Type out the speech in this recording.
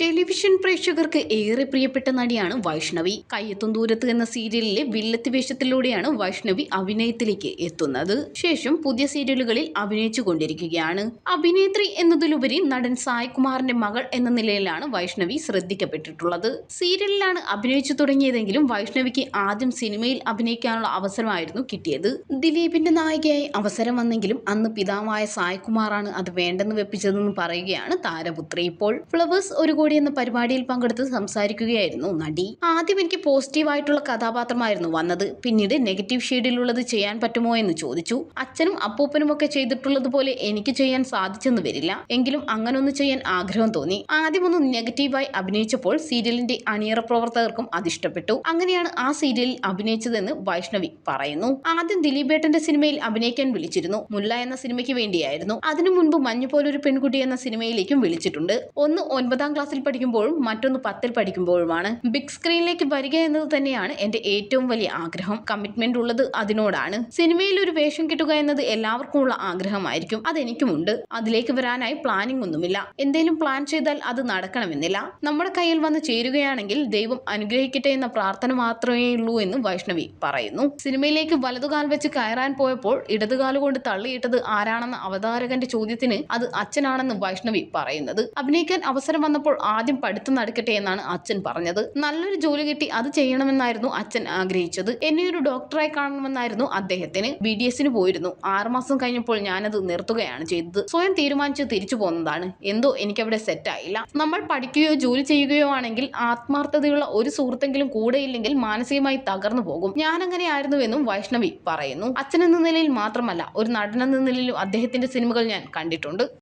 Television പ്രേക്ഷകർക്ക് ഏറെ പ്രിയപ്പെട്ട നടിയാണ് വൈഷ്ണവി. കയ്യെത്തും ദൂരത്ത് എന്ന സീരിയലിലെ വില്ലത്തി വേഷത്തിലൂടെയാണ് വൈഷ്ണവി അഭിനയത്തിലേക്ക് എത്തുന്നത്. ശേഷം പുതിയ സീരിയലുകളിൽ അഭിനയിച്ചു കൊണ്ടിരിക്കുകയാണ്. അഭിനേത്രി എന്നതിലുപരി നടൻ സായ് കുമാറിന്റെ മകൾ എന്ന നിലയിലാണ് വൈഷ്ണവി ശ്രദ്ധിക്കപ്പെട്ടിട്ടുള്ളത്. സീരിയലിലാണ് അഭിനയിച്ചു തുടങ്ങിയതെങ്കിലും വൈഷ്ണവിക്ക് ആദ്യം സിനിമയിൽ അഭിനയിക്കാനുള്ള അവസരമായിരുന്നു കിട്ടിയത്. ദിലീപിന്റെ നായികയായി അവസരം വന്നെങ്കിലും അന്ന് പിതാവായ സായ് കുമാറാണ് അത് വേണ്ടെന്ന് വെപ്പിച്ചതെന്ന് പറയുകയാണ് താരപുത്രി. ഇപ്പോൾ ഫ്ലവേഴ്സ് ഒരു എന്ന പരിപാടിയിൽ പങ്കെടുത്ത് സംസാരിക്കുകയായിരുന്നു നടി. ആദ്യം എനിക്ക് പോസിറ്റീവായിട്ടുള്ള കഥാപാത്രമായിരുന്നു വന്നത്. പിന്നീട് നെഗറ്റീവ് ഷെയ്ഡിലുള്ളത് ചെയ്യാൻ പറ്റുമോ എന്ന് ചോദിച്ചു. അച്ഛനും അപ്പൂപ്പനും ഒക്കെ ചെയ്തിട്ടുള്ളതുപോലെ എനിക്ക് ചെയ്യാൻ സാധിച്ചെന്ന് വരില്ല. എങ്കിലും അങ്ങനൊന്ന് ചെയ്യാൻ ആഗ്രഹം തോന്നി. ആദ്യമൊന്ന് നെഗറ്റീവായി അഭിനയിച്ചപ്പോൾ സീരിയലിന്റെ അണിയറ പ്രവർത്തകർക്കും അതിഷ്ടപ്പെട്ടു അങ്ങനെയാണ് ആ സീരിയലിൽ അഭിനയിച്ചതെന്ന് വൈഷ്ണവി പറയുന്നു. ആദ്യം ദിലീപേട്ടന്റെ സിനിമയിൽ അഭിനയിക്കാൻ വിളിച്ചിരുന്നു. മുല്ല എന്ന സിനിമയ്ക്ക് വേണ്ടിയായിരുന്നു. അതിനു മുൻപ് മഞ്ഞു പോലൊരു പെൺകുട്ടി എന്ന സിനിമയിലേക്കും വിളിച്ചിട്ടുണ്ട്. ഒന്ന് ഒൻപതാം ക്ലാസ്സിൽ പഠിക്കുമ്പോഴും മറ്റൊന്ന് പത്തിൽ പഠിക്കുമ്പോഴുമാണ്. ബിഗ് സ്ക്രീനിലേക്ക് വരിക എന്നത് തന്നെയാണ് എന്റെ ഏറ്റവും വലിയ ആഗ്രഹം. കമ്മിറ്റ്മെന്റ് ഉള്ളത് അതിനോടാണ്. സിനിമയിൽ ഒരു വേഷം കിട്ടുക എന്നത് എല്ലാവർക്കും ഉള്ള ആഗ്രഹമായിരിക്കും അതെനിക്കുമുണ്ട് അതിലേക്ക് വരാനായി പ്ലാനിംഗ് ഒന്നുമില്ല. എന്തെങ്കിലും പ്ലാൻ ചെയ്താൽ അത് നടക്കണമെന്നില്ല. നമ്മുടെ കയ്യിൽ വന്ന് ചേരുകയാണെങ്കിൽ ദൈവം അനുഗ്രഹിക്കട്ടെ എന്ന പ്രാർത്ഥന മാത്രമേ ഉള്ളൂ എന്ന് വൈഷ്ണവി പറയുന്നു. സിനിമയിലേക്ക് വലതുകാൽ വെച്ച് കയറാൻ പോയപ്പോൾ ഇടതുകാൽ കൊണ്ട് തള്ളിയിട്ടത് ആരാണെന്ന അവതാരകന്റെ ചോദ്യത്തിന് അത് അച്ഛനാണെന്ന് വൈഷ്ണവി പറയുന്നത്. അഭിനയിക്കാൻ അവസരം വന്നപ്പോൾ ആദ്യം പഠിത്തം നടക്കട്ടെ എന്നാണ് അച്ഛൻ പറഞ്ഞത്. നല്ലൊരു ജോലി കിട്ടി അത് ചെയ്യണമെന്നായിരുന്നു അച്ഛൻ ആഗ്രഹിച്ചത്. എന്നെ ഒരു ഡോക്ടറായി കാണണമെന്നായിരുന്നു അദ്ദേഹത്തിന് ബി ഡി എസിന് പോയിരുന്നു. ആറുമാസം കഴിഞ്ഞപ്പോൾ ഞാനത് നിർത്തുകയാണ് ചെയ്തത്. സ്വയം തീരുമാനിച്ച് തിരിച്ചു പോകുന്നതാണ് എന്തോ എനിക്കവിടെ സെറ്റായില്ല നമ്മൾ പഠിക്കുകയോ ജോലി ചെയ്യുകയോ ആണെങ്കിൽ ആത്മാർത്ഥതയുള്ള ഒരു സുഹൃത്തെങ്കിലും കൂടെയില്ലെങ്കിൽ മാനസികമായി തകർന്നു പോകും. ഞാൻ അങ്ങനെ ആയിരുന്നുവെന്നും വൈഷ്ണവി പറയുന്നു. അച്ഛൻ എന്ന നിലയിൽ മാത്രമല്ല ഒരു നടനെന്ന നിലയിലും അദ്ദേഹത്തിന്റെ സിനിമകൾ ഞാൻ കണ്ടിട്ടുണ്ട്.